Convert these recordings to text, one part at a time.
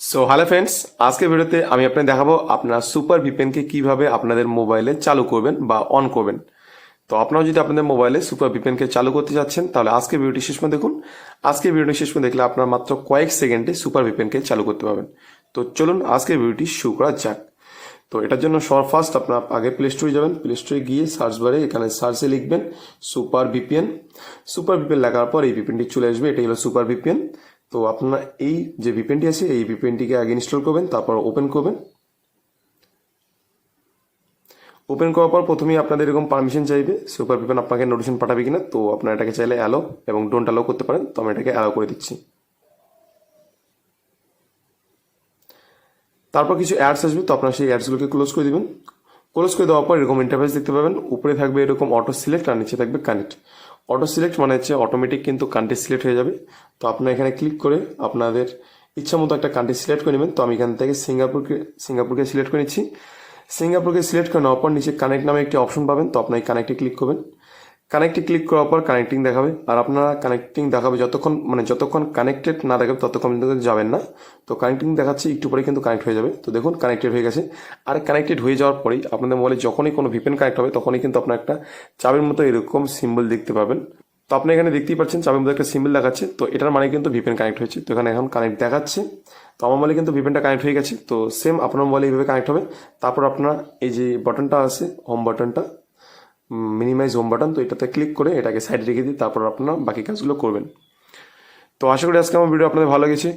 So hello friends আজকে ভিডিওতে আমি আপনাদের দেখাবো আপনার সুপার ভিপিএনকে কীভাবে আপনাদের মোবাইলে চালু করবেন বা অন করবেন। তো আপনারা যদি আপনাদের মোবাইলে সুপার ভিপিএনকে চালু করতে যাচ্ছেন, তাহলে আজকে ভিডিওটি শেষ পর্যন্ত দেখুন। আজকে ভিডিওটি শেষ পর্যন্ত দেখলে আপনার মাত্র কয়েক সেকেন্ডে সুপার ভিপিএনকে চালু করতে পারবেন। তো চলুন আজকে ভিডিওটি শুরু করা যাক। তো এটার জন্য সবার ফার্স্ট আপনার আগে প্লে স্টোরে যাবেন। প্লে স্টোরে গিয়ে সার্চ বারে এখানে সার্চে লিখবেন সুপার ভিপিএন সুপার ভিপিএন লেখার পর এই ভিপিএনটি চলে আসবে। এটাই হলো সুপার ভিপিএন তো আপনার এই যে ভিপিএনটি আছে, এই ভিপিএনটিকে আগে ইনস্টল করবেন, তারপর ওপেন করবেন। ওপেন করার পর প্রথমেই আপনাদের এরকম পারমিশন চাইবে সুপার ভিপিএন আপনাকে নোটিশন পাঠাবে কিনা, তো আপনারা এটাকে চাইলে অ্যালো এবং ডোন্ট অ্যালো করতে পারেন, তো আমি এটাকে অ্যালো করে দিচ্ছি। তারপর কিছু অ্যাডস আসবে, তো আপনারা সেই অ্যাডসগুলোকে ক্লোজ করে দিবেন। ক্লোজ করে দেওয়ার পর এরকম ইন্টারফেস দেখতে পাবেন, উপরে থাকবে এরকম অটো সিলেক্ট আর নিচে থাকবে কানেক্ট অটো সিলেক্ট মানে হচ্ছে অটোমেটিক কিন্তু কান্ট্রি সিলেক্ট হয়ে যাবে। তো আপনার এখানে ক্লিক করে আপনাদের ইচ্ছা মতো একটা কান্ট্রি সিলেক্ট করে নেবেন। তো আমি এখান থেকে সিঙ্গাপুরকে সিঙ্গাপুরকে সিলেক্ট করে নিচ্ছি। সিঙ্গাপুরকে সিলেক্ট করে নেওয়ার পর নিচে কানেক্ট নামে একটি অপশন পাবেন। তো আপনার কানেক্টে ক্লিক করবেন। কানেক্টে ক্লিক করার পর কানেক্টিং দেখাবে। আর আপনারা কানেক্টিং দেখাবে যতক্ষণ মানে যতক্ষণ কানেক্টেড না দেখাবে ততক্ষণ কিন্তু যাবেন না। তো কানেক্টিং দেখাচ্ছে, একটু পরে কিন্তু কানেক্ট হয়ে যাবে। তো দেখুন কানেক্টেড হয়ে গেছে। আর কানেক্টেড হয়ে যাওয়ার পরেই আপনাদের মোবাইলে যখনই কোনো ভিপেন কানেক্ট হবে, তখনই কিন্তু আপনার একটা চাবির মতো এরকম সিম্বল দেখতে পাবেন। তো আপনি এখানে দেখতেই পাচ্ছেন, চাবির মধ্যে একটা সিম্বল দেখাচ্ছে। তো এটার মানে কিন্তু ভিপেন কানেক্ট হয়েছে। তো এখানে এখন কানেক্ট দেখাচ্ছে। তো আমার মোবাইলে কিন্তু ভিপেনটা কানেক্ট হয়ে গেছে। তো সেম আপনার মোবাইলে এইভাবে কানেক্ট হবে। তারপর আপনার এই যে বাটনটা আছে হোম বাটনটা মিনিমাইজ হোম বাটন তো এটাতে ক্লিক করে এটাকে সাইডে রেখে দিই তারপর আপনারা বাকি কাজগুলো করবেন। তো আশা করি আজকে আমার ভিডিও আপনাদের ভালো লেগেছে।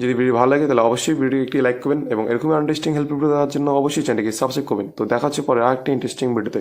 যদি ভিডিও ভালো লাগে, তাহলে অবশ্যই ভিডিও একটি লাইক করবেন এবং এরকম ইন্টারেস্টিং হেল্প ভিডিও দেওয়ার জন্য অবশ্যই চ্যানেলকে সাবস্ক্রাইব করবেন। তো দেখা হচ্ছে পরে আরেকটি ইন্টারেস্টিং ভিডিওতে